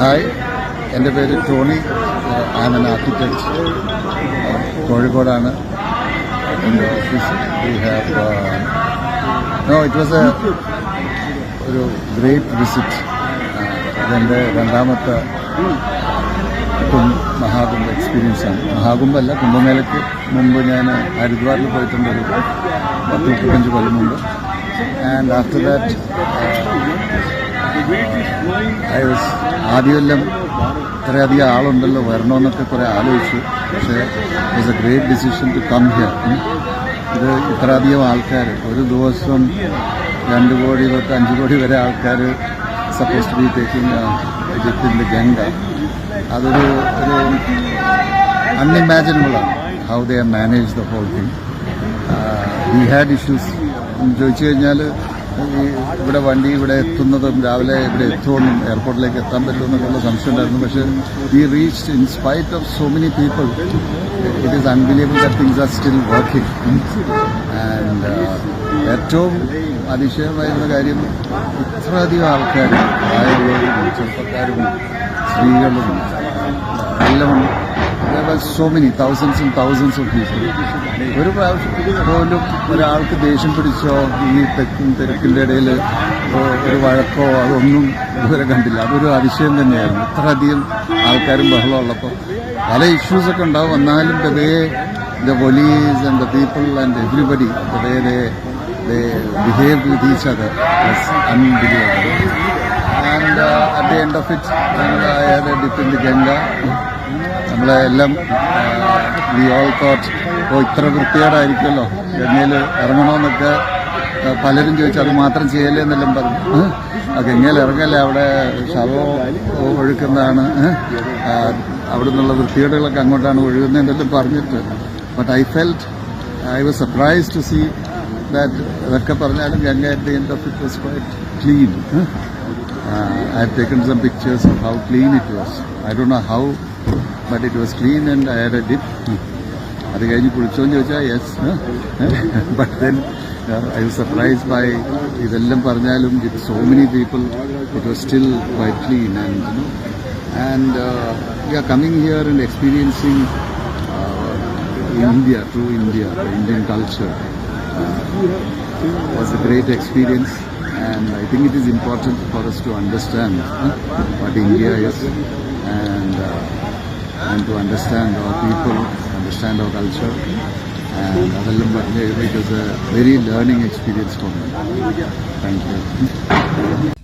Hi. എന്റെ പേര് Tony. I am an architect. കോഴിക്കോടാണ് we have no it was a ഒരു ഗ്രേറ്റ് വിസിറ്റ് ഇതെന്റെ രണ്ടാമത്തെ മഹാകുംഭ എക്സ്പീരിയൻസാണ് മഹാകുംഭല്ല കുംഭമേളയ്ക്ക് മുമ്പ് ഞാൻ ഹരിദ്വാറിൽ പോയിട്ടുണ്ട് ഒരു പത്ത് മുപ്പത്തഞ്ച് കൊല്ലം മുമ്പ്. ആൻഡ് ആഫ്റ്റർ ദാറ്റ് ആദ്യമെല്ലാം ഇത്രയധികം ആളുണ്ടല്ലോ വരണമെന്നൊക്കെ കുറേ ആലോചിച്ചു. പക്ഷേ it's a great decision to come here ഇത് ഇത്രയധികം ആൾക്കാർ ഒരു ദിവസം രണ്ട് കോടി തൊട്ട് അഞ്ച് കോടി വരെ ആൾക്കാർ സപ്പോസ് ബി ടേക്കിംഗ് ഇജിപ്തിന്റെ ഗംഗ അതൊരു ഒരു അൺഇമാജിനബിളാണ് how they manage the whole thing we had issues ചോദിച്ചു കഴിഞ്ഞാൽ ഇവിടെ വണ്ടി ഇവിടെ എത്തുന്നതും രാവിലെ ഇവിടെ എത്തുമെന്നും എയർപോർട്ടിലേക്ക് എത്താൻ പറ്റുമെന്നൊക്കെയുള്ള സംശയം ഉണ്ടായിരുന്നു. പക്ഷേ we reach in spite of so many people it is unbelievable the things are still working and ഏറ്റവും അതിശയമായിരുന്ന കാര്യം ഇത്രയധികം ആൾക്കാർ പ്രായമുള്ളവരും ചെറുപ്പക്കാരും സ്ത്രീകളും എല്ലാം so many thousands and thousands of people ഒരു പ്രാവശ്യം പോലും ഒരാൾക്ക് ദേഷ്യം പിടിച്ചോ ഈ തെക്കും തിരക്കിന്റെ ഇടയിൽ ഒരു വഴക്കോ അതൊന്നും ഇതുവരെ കണ്ടില്ല. അതൊരു അതിശയം തന്നെയായിരുന്നു ഇത്രയധികം ആൾക്കാരും ബഹളം ഉള്ളപ്പോൾ പല ഇഷ്യൂസൊക്കെ ഉണ്ടാവും. എന്നാലും way the police and the people and everybody the they they behave with each other unbelievable and at the end of it I have a ഡിപ്പിന്റെ Ganga നമ്മളെ എല്ലാം വി ഓൾ തോട്ട് ഓ ഇത്ര വൃത്തികേടായിരിക്കുമല്ലോ. ഗംഗയിൽ ഇറങ്ങണമെന്നൊക്കെ പലരും ചോദിച്ചു അത് മാത്രം ചെയ്യല്ലേ എന്നെല്ലാം പറഞ്ഞു? ആ ഗംഗയിൽ ഇറങ്ങല്ലേ അവിടെ ശവം ഒഴുക്കുന്നതാണ്. അവിടെ നിന്നുള്ള വൃത്തികേടുകളൊക്കെ അങ്ങോട്ടാണ് ഒഴുകുന്നതെന്നെല്ലാം പറഞ്ഞിട്ട്. But I felt I was surprise to see that ഇതൊക്കെ പറഞ്ഞാലും Ganga at the end of it was quite clean I have taken some pictures of how clean it was I do how how, but it was clean and I had a dip. അത് കഴിഞ്ഞ് കുളിച്ചോന്ന് ചോദിച്ചാൽ yes but then I was surprise by ഇതെല്ലാം പറഞ്ഞാലും with so many people it was still quite clean and you know and we are coming here and experiencing India, true India, the Indian culture. Uh, was a great experience and I think it is important for us to understand huh, what India is and, uh, and to understand our people, understand our culture. And അതെല്ലാം പറഞ്ഞ് it was a very learning experience for me. Thank you.